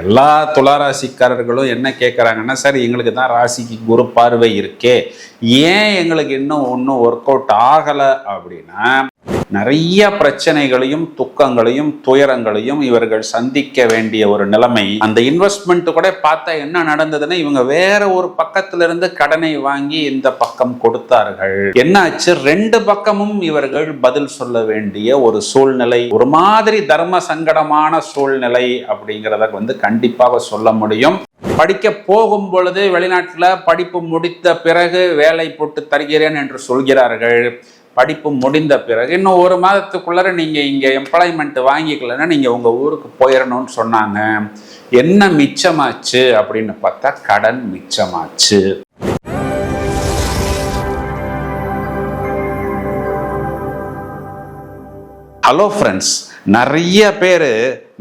எல்லா துளாராசிக்காரர்களும் என்ன கேட்குறாங்கன்னா சார் எங்களுக்கு தான் ராசிக்கு குரு பார்வை இருக்கே. ஏன் எங்களுக்கு இன்னும் ஒன்றும் ஒர்க் அவுட் ஆகலை? அப்படின்னா நிறைய பிரச்சனைகளையும் துக்கங்களையும் துயரங்களையும் இவர்கள் சந்திக்க வேண்டிய ஒரு நிலைமை. அந்த இன்வெஸ்ட்மெண்ட் கூட பார்த்தா என்ன நடந்ததுன்னா இவங்க வேற ஒரு பக்கத்துல இருந்து கடனை வாங்கி இந்த பக்கம் கொடுத்தார்கள். என்னாச்சு ரெண்டு பக்கமும் இவர்கள் பதில் சொல்ல வேண்டிய ஒரு சூழ்நிலை ஒரு மாதிரி தர்ம சங்கடமான சூழ்நிலை அப்படிங்கிறத வந்து கண்டிப்பாக சொல்ல முடியும். படிக்க போகும் பொழுது வெளிநாட்டில் படிப்பு முடித்த பிறகு வேலை போட்டு தருகிறேன் என்று சொல்கிறார்கள். படிப்பு முடிந்த பிறகு இன்னும் ஒரு மாதத்துக்குள்ளார நீங்கள் இங்கே எம்ப்ளாய்மெண்ட் வாங்கிக்கலன்னா நீங்கள் உங்கள் ஊருக்கு போயிடணும்னு சொன்னாங்க. என்ன மிச்சமாச்சு அப்படின்னு பார்த்தா கடன் மிச்சமாச்சு. ஹலோ ஃப்ரெண்ட்ஸ் நிறைய பேர்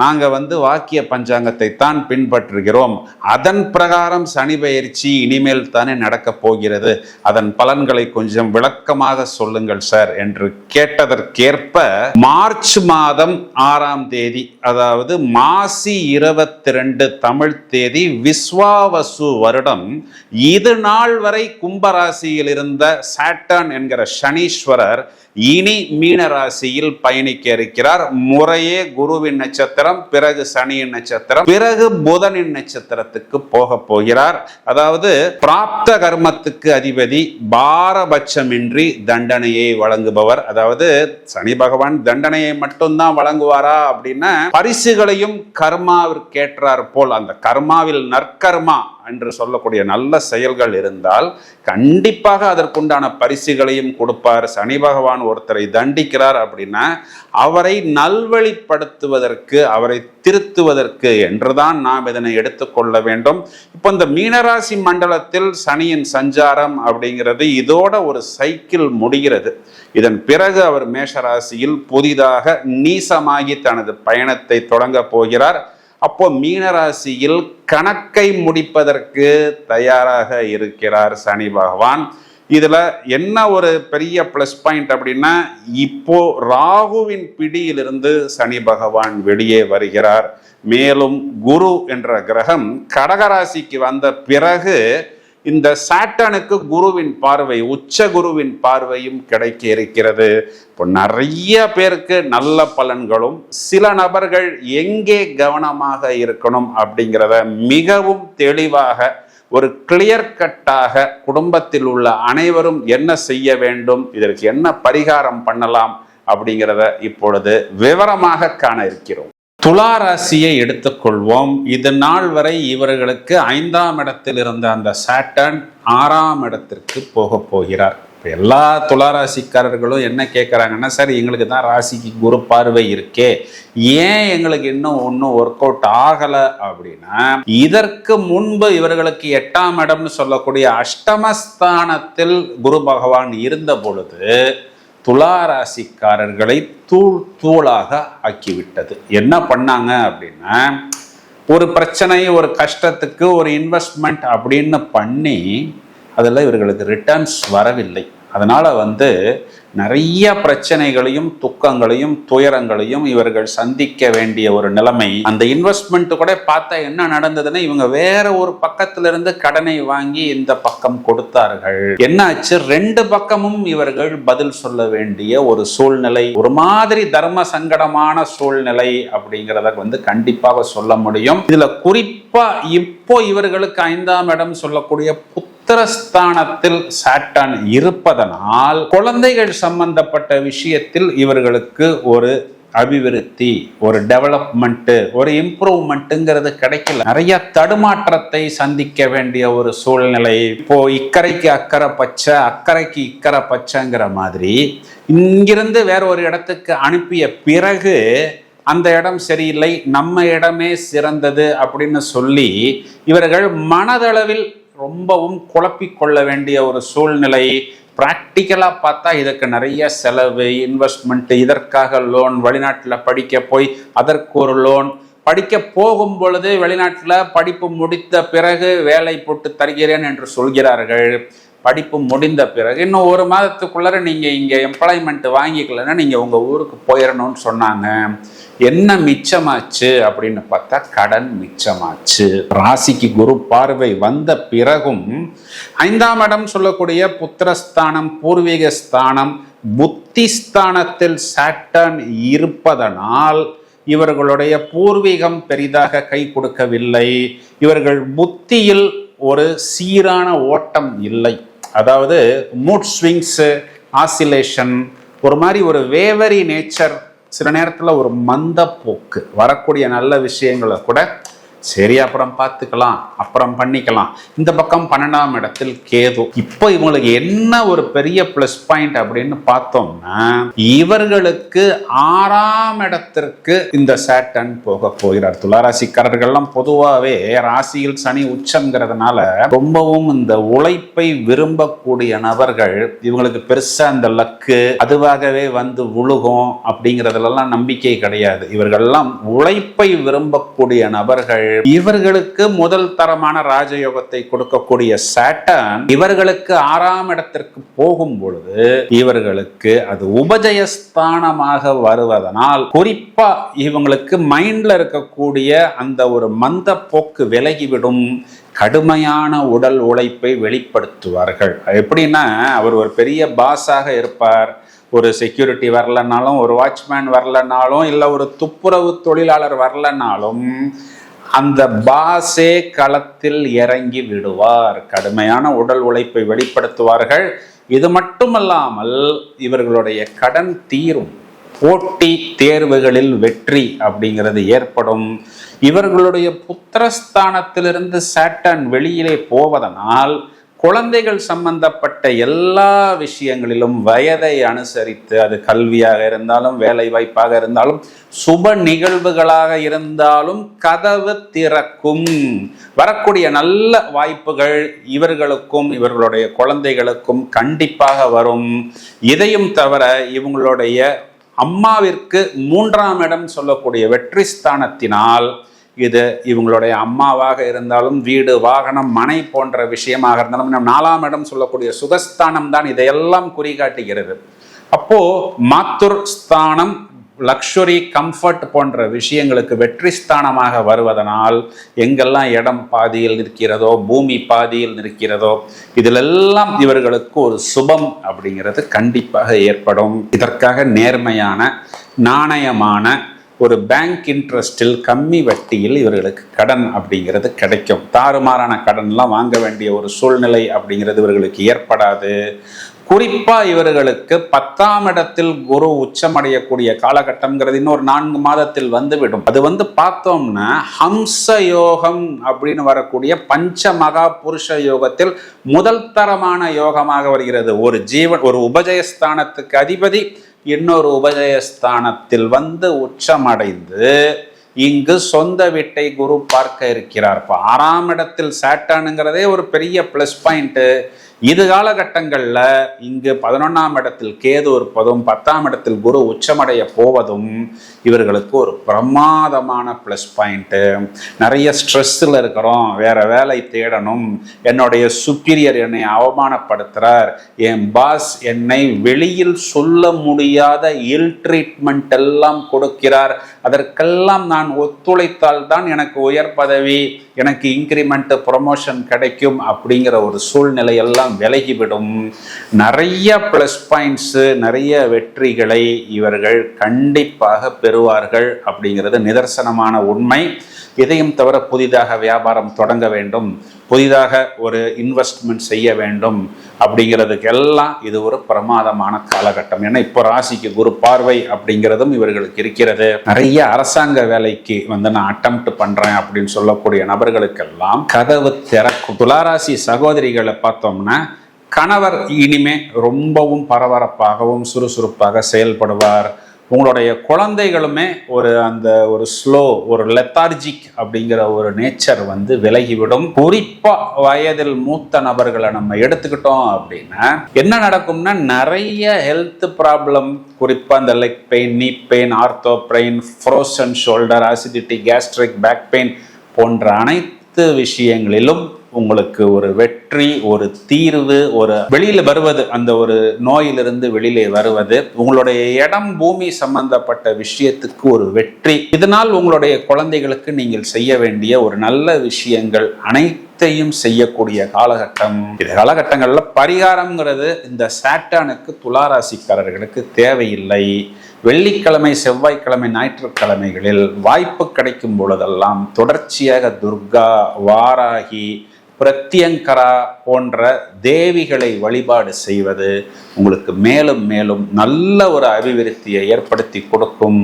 நாங்கள் வந்து வாக்கிய பஞ்சாங்கத்தை தான் பின்பற்றுகிறோம். அதன் பிரகாரம் சனி பயிற்சி இனிமேல் தானே நடக்கப் போகிறது. அதன் பலன்களை கொஞ்சம் விளக்கமாக சொல்லுங்கள் சார் என்று கேட்டதற்கேற்ப மார்ச் மாதம் ஆறாம் தேதி அதாவது மாசி இருபத்தி ரெண்டு தமிழ் தேதி விஸ்வாவசு வருடம் இது நாள் வரை கும்பராசியில் இருந்த சாட்டர்ன் என்கிற சனீஸ்வரர் இனி மீன ராசியில் பயணிக்க இருக்கிறார். முறையே குருவின் நட்சத்திரம் பிறகு சனியின் நட்சத்திரம் பிறகு புதனின் நட்சத்திரத்துக்கு போக போகிறார். அதாவது பிராப்த கர்மத்துக்கு அதிபதி பாரபட்சமின்றி தண்டனையை வழங்குபவர். அதாவது சனி பகவான் தண்டனையை மட்டும்தான் வழங்குவாரா அப்படின்னா பரிசுகளையும் கர்மாவிற்கேற்றார் போல் அந்த கர்மாவில் நற்கர்மா என்று சொல்லக்கூடிய நல்ல செயல்கள் இருந்தால் கண்டிப்பாக அதற்குண்டான பரிசுகளையும் கொடுப்பார். சனி பகவான் ஒருத்தரை தண்டிக்கிறார் அப்படின்னா அவரை நல்வழிப்படுத்துவதற்கு அவரை திருத்துவதற்கு என்றுதான் நாம் இதனை எடுத்துக்கொள்ள வேண்டும். இப்போ இந்த மீனராசி மண்டலத்தில் சனியின் சஞ்சாரம் அப்படிங்கிறது இதோட ஒரு சைக்கிள் முடிகிறது. இதன் பிறகு அவர் மேஷராசியில் புதிதாக நீசமாகி தனது பயணத்தை தொடங்க போகிறார். அப்போ மீனராசியில் கணக்கை முடிப்பதற்கு தயாராக இருக்கிறார் சனி பகவான். இதுல என்ன ஒரு பெரிய ப்ளஸ் பாயிண்ட் அப்படின்னா இப்போ ராகுவின் பிடியிலிருந்து சனி பகவான் வெளியே வருகிறார். மேலும் குரு என்ற கிரகம் கடகராசிக்கு வந்த பிறகு இந்த சாட்டனுக்கு குருவின் பார்வை உச்ச குருவின் பார்வையும் கிடைக்க இருக்கிறது இப்போ நிறைய பேருக்கு நல்ல பலன்களும் சில நபர்கள் எங்கே கவனமாக இருக்கணும் அப்படிங்கிறத மிகவும் தெளிவாக ஒரு கிளியர் கட்டாக குடும்பத்தில் உள்ள அனைவரும் என்ன செய்ய வேண்டும் இதற்கு என்ன பரிகாரம் பண்ணலாம் அப்படிங்கிறத இப்பொழுது விவரமாக காண இருக்கிறோம். துலா ராசியை எடுத்துக்கொள்வோம். இது நாள் வரை இவர்களுக்கு ஐந்தாம் இடத்தில் இருந்த அந்த சாட்டன் ஆறாம் இடத்திற்கு போக போகிறார். இப்போ எல்லா துளாராசிக்காரர்களும் என்ன கேட்குறாங்கன்னா சார் எங்களுக்கு தான் ராசிக்கு குரு பார்வை இருக்கே. ஏன் எங்களுக்கு இன்னும் ஒன்றும் ஒர்க் அவுட் ஆகலை? அப்படின்னா இதற்கு முன்பு இவர்களுக்கு எட்டாம் இடம்னு சொல்லக்கூடிய அஷ்டமஸ்தானத்தில் குரு பகவான் இருந்த பொழுது துளாராசிக்காரர்களை தூள் தூளாக ஆக்கிவிட்டது. என்ன பண்ணாங்க அப்படின்னா ஒரு பிரச்சனை ஒரு கஷ்டத்துக்கு ஒரு இன்வெஸ்ட்மெண்ட் அப்படின்னு பண்ணி அதில் இவர்களுக்கு ரிட்டர்ன்ஸ் வரவில்லை. அதனால் வந்து நிறைய பிரச்சனைகளையும் துக்கங்களையும் துயரங்களையும் இவர்கள் சந்திக்க வேண்டிய ஒரு நிலைமை. அந்த இன்வெஸ்ட்மெண்ட் கூட பார்த்தா என்ன நடந்ததுன்னா இவங்க வேற ஒரு பக்கத்துல இருந்து கடனை வாங்கி இந்த பக்கம் கொடுத்தார்கள். என்னாச்சு? ரெண்டு பக்கமும் இவர்கள் பதில் சொல்ல வேண்டிய ஒரு சூழ்நிலை. ஒரு மாதிரி தர்ம சங்கடமான சூழ்நிலை அப்படிங்கிறத வந்து கண்டிப்பாக சொல்ல முடியும். இதுல குறிப்பா இப்போ இவர்களுக்கு ஐந்தாம் இடம் சொல்லக்கூடிய புத்திரஸ்தானத்தில் சாட்டான் இருப்பதனால் குழந்தைகள் சம்பந்தப்பட்ட விஷயத்தில் இவர்களுக்கு ஒரு அபிவிருத்தி ஒரு டெவலப்மெண்ட் ஒரு இம்ப்ரூவ்மெண்ட்டுங்கிறது கிடைக்கல. நிறைய தடுமாற்றத்தை சந்திக்க வேண்டிய ஒரு சூழ்நிலை. இப்போ இக்கரைக்கு அக்கறை பச்சை அக்கறைக்கு இக்கரை பச்சைங்கிற மாதிரி இங்கிருந்து வேற ஒரு இடத்துக்கு அனுப்பிய பிறகு அந்த இடம் சரியில்லை நம்ம இடமே சிறந்தது அப்படின்னு சொல்லி இவர்கள் மனதளவில் ரொம்பவும் குழப்பிக்கொள்ள வேண்டிய ஒரு சூழ்நிலை. ப்ராக்டிக்கலாக பார்த்தா இதுக்கு நிறைய செலவு இன்வெஸ்ட்மெண்ட் இதற்காக லோன் வெளிநாட்டில் படிக்க போய் அதற்கு ஒரு லோன் படிக்க போகும் பொழுது வெளிநாட்டில் படிப்பு முடித்த பிறகு வேலை போட்டு தருகிறேன் என்று சொல்கிறார்கள். படிப்பு முடிந்த பிறகு இன்னும் ஒரு மாதத்துக்குள்ளார நீங்கள் இங்கே எம்ப்ளாய்மெண்ட் வாங்கிக்கலன்னா நீங்கள் உங்கள் ஊருக்கு போயிடணும்னு சொன்னாங்க. என்ன மிச்சமாச்சு அப்படின்னு பார்த்தா கடன் மிச்சமாச்சு. ராசிக்கு குரு பார்வை வந்த பிறகும் ஐந்தாம் இடம் சொல்லக்கூடிய புத்திரஸ்தானம் பூர்வீக ஸ்தானம் புத்திஸ்தானத்தில் சாட்டன் இருப்பதனால் இவர்களுடைய பூர்வீகம் பெரிதாக கை கொடுக்கவில்லை. இவர்கள் புத்தியில் ஒரு சீரான ஓட்டம் இல்லை. அதாவது மூட் ஸ்விங்ஸு ஆசிலேஷன் ஒரு மாதிரி ஒரு வேவரி நேச்சர் சில நேரத்தில் ஒரு மந்த போக்கு வரக்கூடிய நல்ல விஷயங்களை கூட சரி அப்புறம் பார்த்துக்கலாம். அப்புறம் பண்ணிக்கலாம். இந்த பக்கம் பன்னெண்டாம் இடத்தில் கேது. இப்போ இவங்களுக்கு என்ன ஒரு பெரிய ப்ளஸ் பாயிண்ட் அப்படின்னு பார்த்தோம்னா இவர்களுக்கு ஆறாம் இடத்திற்கு இந்த சேட்டன் போக போகிறார். துளாராசிக்காரர்கள்லாம் பொதுவாகவே ராசியில் சனி உச்சங்கிறதுனால ரொம்பவும் இந்த உழைப்பை விரும்பக்கூடிய நபர்கள் இவங்களுக்கு பெருசா அந்த லக்கு அதுவாகவே வந்து விழுகும் அப்படிங்கிறதுலாம் நம்பிக்கை கிடையாது. இவர்கள்லாம் உழைப்பை விரும்பக்கூடிய நபர்கள் இவர்களுக்கு முதல் தரமான ராஜயோகத்தை கொடுக்கக்கூடிய சாட்டன் இவர்களுக்கு ஆறாம் இடத்திற்கு போகும் பொழுது இவர்களுக்கு அது உபஜயஸ்தானமாக வருவதனால் குறிப்பா இவங்களுக்கு மைண்ட்ல இருக்கக்கூடிய அந்த ஒரு மந்த போக்கு விலகிவிடும். கடுமையான உடல் உழைப்பை வெளிப்படுத்துவார்கள். எப்படின்னா அவர் ஒரு பெரிய பாஸாக இருப்பார். ஒரு செக்யூரிட்டி வரலனாலும் ஒரு வாட்ச்மேன் வரலனாலும் இல்லை ஒரு துப்புரவு தொழிலாளர் வரலனாலும் அந்த பாசே களத்தில் இறங்கி விடுவார். கடுமையான உடல் உழைப்பை வெளிப்படுத்துவார்கள். இது மட்டுமல்லாமல் இவர்களுடைய கடன் தீரும். போட்டி தேர்வுகளில் வெற்றி அப்படிங்கிறது ஏற்படும். இவர்களுடைய புத்திரஸ்தானத்திலிருந்து சாட்டன் வெளியிலே போவதனால் குழந்தைகள் சம்பந்தப்பட்ட எல்லா விஷயங்களிலும் வயதை அனுசரித்து அது கல்வியாக இருந்தாலும் வேலை வாய்ப்பாக இருந்தாலும் சுப நிகழ்வுகளாக இருந்தாலும் கதவு திறக்கும். வரக்கூடிய நல்ல வாய்ப்புகள் இவர்களுக்கும் இவர்களுடைய குழந்தைகளுக்கும் கண்டிப்பாக வரும். இதையும் தவிர இவங்களுடைய அம்மாவிற்கு மூன்றாம் இடம் சொல்லக்கூடிய வெற்றி ஸ்தானத்தினால் இது இவங்களுடைய அம்மாவாக இருந்தாலும் வீடு வாகனம் மனை போன்ற விஷயமாக இருந்தாலும் நம் நாலாம் இடம் சொல்லக்கூடிய சுகஸ்தானம் தான் இதையெல்லாம் குறிகாட்டுகிறது. அப்போ மாத்துர் ஸ்தானம் லக்ஷுரி கம்ஃபர்ட் போன்ற விஷயங்களுக்கு வெற்றி ஸ்தானமாக வருவதனால் எங்கெல்லாம் இடம் பாதியில் நிற்கிறதோ பூமி பாதியில் நிற்கிறதோ இதிலெல்லாம் இவர்களுக்கு ஒரு சுபம் அப்படிங்கிறது கண்டிப்பாக ஏற்படும். இதற்காக நேர்மையான நாணயமான ஒரு பேங்க் இன்ட்ரெஸ்டில் கம்மி வட்டியில் இவர்களுக்கு கடன் அப்படிங்கிறது கிடைக்கும். தாறுமாறான கடன்லாம் வாங்க வேண்டிய ஒரு சூழ்நிலை அப்படிங்கிறது இவர்களுக்கு ஏற்படாது. குறிப்பாக இவர்களுக்கு பத்தாம் இடத்தில் குரு உச்சமடையக்கூடிய காலகட்டம்ங்கிறது இன்னொரு நான்கு மாதத்தில் வந்துவிடும். அது வந்து பார்த்தோம்னா ஹம்ச யோகம் அப்படின்னு வரக்கூடிய பஞ்ச மகா புருஷ யோகத்தில் முதல் தரமான யோகமாக வருகிறது. ஒரு ஜீவன் ஒரு உபஜயஸ்தானத்துக்கு அதிபதி இன்னொரு உபஜயஸ்தானத்தில் வந்து உச்சமடைந்து இங்கு சொந்த வீட்டை குரு பார்க்க இருக்கிறார். இப்போ ஆறாம் இடத்தில் சேட்டானுங்கிறதே ஒரு பெரிய ப்ளஸ் பாயிண்ட்டு இது காலகட்டங்களில் இங்கு பதினொன்றாம் இடத்தில் கேது இருப்பதும் பத்தாம் இடத்தில் குரு உச்சமடைய போவதும் இவர்களுக்கு ஒரு பிரமாதமான ப்ளஸ் பாயிண்ட்டு நிறைய ஸ்ட்ரெஸ்ஸில் இருக்கிறோம் வேற வேலை தேடணும். என்னுடைய சுப்பீரியர் என்னை அவமானப்படுத்துகிறார் என் பாஸ் என்னை வெளியில் சொல்ல முடியாத இல் ட்ரீட்மெண்ட் எல்லாம் கொடுக்கிறார். அதற்கெல்லாம் நான் ஒத்துழைத்தால் தான் எனக்கு உயர் பதவி எனக்கு இன்க்ரிமெண்ட்டு ப்ரொமோஷன் கிடைக்கும் அப்படிங்கிற ஒரு சூழ்நிலை எல்லாம் விலகிவிடும். நிறைய ப்ளஸ் பாயிண்ட்ஸு நிறைய வெற்றிகளை இவர்கள் கண்டிப்பாக பெறுவார்கள் அப்படிங்கிறது நிதர்சனமான உண்மை. இதையும் தவிர புதிதாக வியாபாரம் தொடங்க வேண்டும். புதிதாக ஒரு இன்வெஸ்ட்மெண்ட் செய்ய வேண்டும் அப்படிங்கிறதுக்கெல்லாம் இது ஒரு பிரமாதமான காலகட்டம். ஏன்னா இப்போ ராசிக்கு குரு பார்வை அப்படிங்கிறதும் இவர்களுக்கு இருக்கிறது. நிறைய அரசாங்க வேலைக்கு வந்து நான் அட்டம்ப்ட் பண்ணுறேன் அப்படின்னு சொல்லக்கூடிய நபர்களுக்கெல்லாம் கதவு திறக்கும். துளாராசி சகோதரிகளை பார்த்தோம்னா கணவர் இனிமே ரொம்பவும் பரபரப்பாகவும் சுறுசுறுப்பாக செயல்படுவார். உங்களுடைய குழந்தைகளுமே ஒரு அந்த ஒரு ஸ்லோ ஒரு லெத்தார்ஜிக் அப்படிங்கிற ஒரு நேச்சர் வந்து விலகிவிடும். குறிப்பா வயதில் மூத்த நபர்களை நம்ம எடுத்துக்கிட்டோம் அப்படின்னா என்ன நடக்கும்னா நிறைய ஹெல்த் ப்ராப்ளம் குறிப்பா அந்த leg pain knee pain ortho pain frozen shoulder acidity gastric back pain போன்ற அனைத்து விஷயங்களிலும் உங்களுக்கு ஒரு வெற்றி ஒரு தீர்வு ஒரு வெளியில வருவது அந்த ஒரு நோயிலிருந்து வெளியிலே வருவது உங்களுடைய இடம் பூமி சம்பந்தப்பட்ட விஷயத்துக்கு ஒரு வெற்றி. இதனால் உங்களுடைய குழந்தைகளுக்கு நீங்கள் செய்ய வேண்டிய ஒரு நல்ல விஷயங்கள் அனைத்தையும் செய்யக்கூடிய காலகட்டம். இந்த காலகட்டங்கள்ல பரிகாரம்ங்கிறது இந்த சாட்டானுக்கு துளாராசிக்காரர்களுக்கு தேவையில்லை. வெள்ளிக்கிழமை செவ்வாய்க்கிழமை ஞாயிற்றுக்கிழமைகளில் வாய்ப்பு கிடைக்கும் பொழுதெல்லாம் தொடர்ச்சியாக துர்கா வாராகி பிரத்யங்கரா போன்ற தேவிகளை வழிபாடு செய்வது உங்களுக்கு மேலும் மேலும் நல்ல ஒரு அபிவிருத்தியை ஏற்படுத்தி கொடுக்கும்.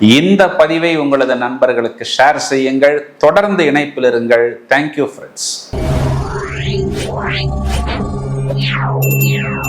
இந்த பதிவை உங்களது நண்பர்களுக்கு ஷேர் செய்யுங்கள். தொடர்ந்து இணைப்பில் இருங்கள். Thank you friends